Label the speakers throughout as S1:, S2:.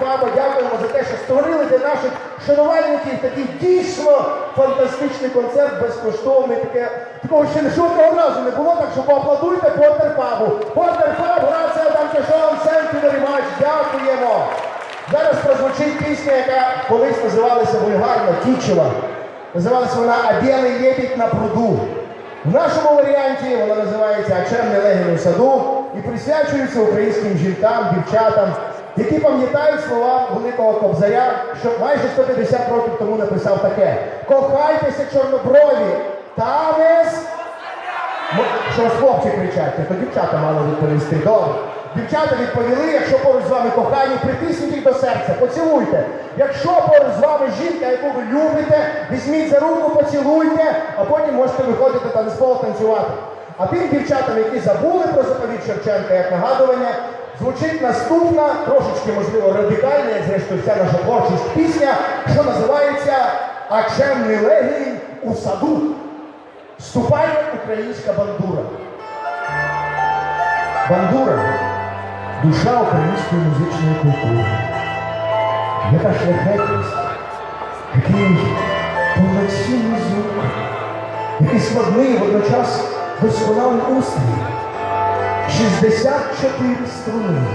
S1: Фаба, дякуємо за те, що створили для наших шанувальників такий дійсно фантастичний концерт, безкоштовний. Таке, такого ще не жодного разу не було, так що поаплодуйте Портер Фабу. Портер Фаб, грація, Данкешон, you very дякуємо. Зараз прозвучить пісня, яка колись називалася вульгарно, кічева. Називалася вона «А білий лебідь на пруду. В нашому варіанті вона називається «Ачемне легінь у саду і присвячується українським жінкам, дівчатам, які пам'ятають слова великого кобзаря, що майже 150 років тому написав таке: Кохайтеся, чорноброві, танець Ну, що ж хлопці кричать, то дівчата мали відповісти. Добре. Дівчата відповіли, якщо поруч з вами кохані, притисніть їх до серця, поцілуйте. Якщо поруч з вами жінка, яку ви любите, візьміть за руку, поцілуйте, а потім можете виходити та танцпол танцювати. А тим дівчатам, які забули про заповідь Шевченка як нагадування, звучить наступна, трошечки, можливо, радикальна, як зрештою вся наша творчість пісня, що називається Ачемний легінь у саду. Вступає українська бандура. Бандура душа української музичної культури. Яка шляхетність, який повноцінний звук, який складний водночас досконалий устрій. 64 струни.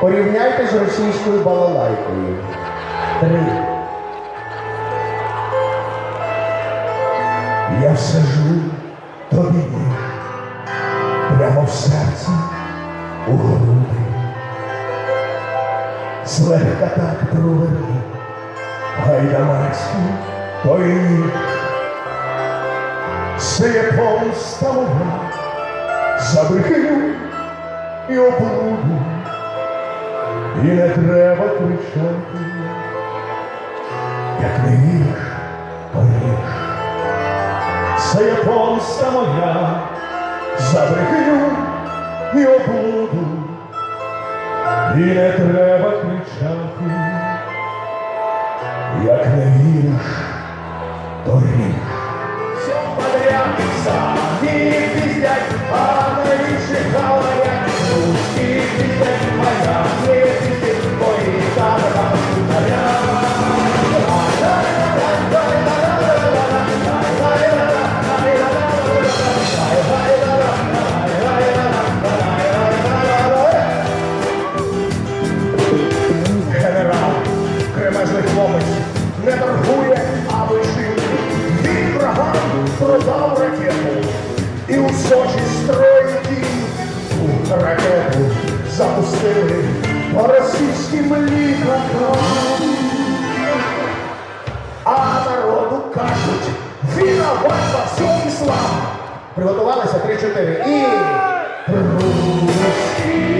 S1: Порівняйте з російською балалайкою. Три. Я всажу тобі прямо в серце, у груди. Злегка так проверни, гайдамацький той є помста моя, за і обруду. І не треба кричати, як не віриш, то ріж. Це є помста моя, за брехню і обуду, і не треба кричати, як не віриш, то ріж. Все подряд самі піздять, а Сочі строїть ту ракету запустили по російським літакам. А народу кажуть, виноват во всьому іслам. Приготувалися 3-4 і... Русський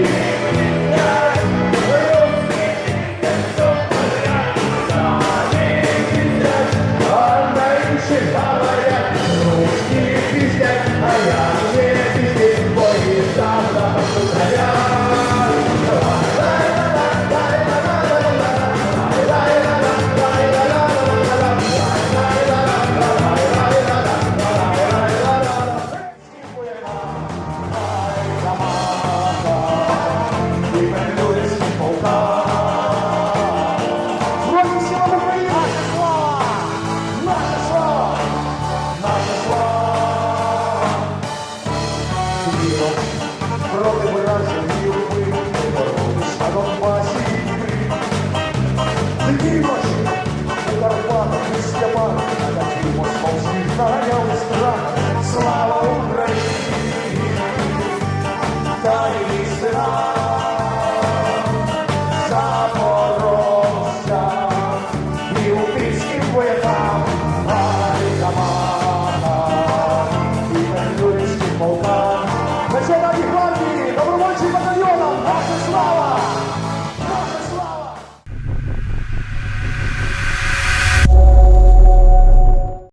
S1: way of life.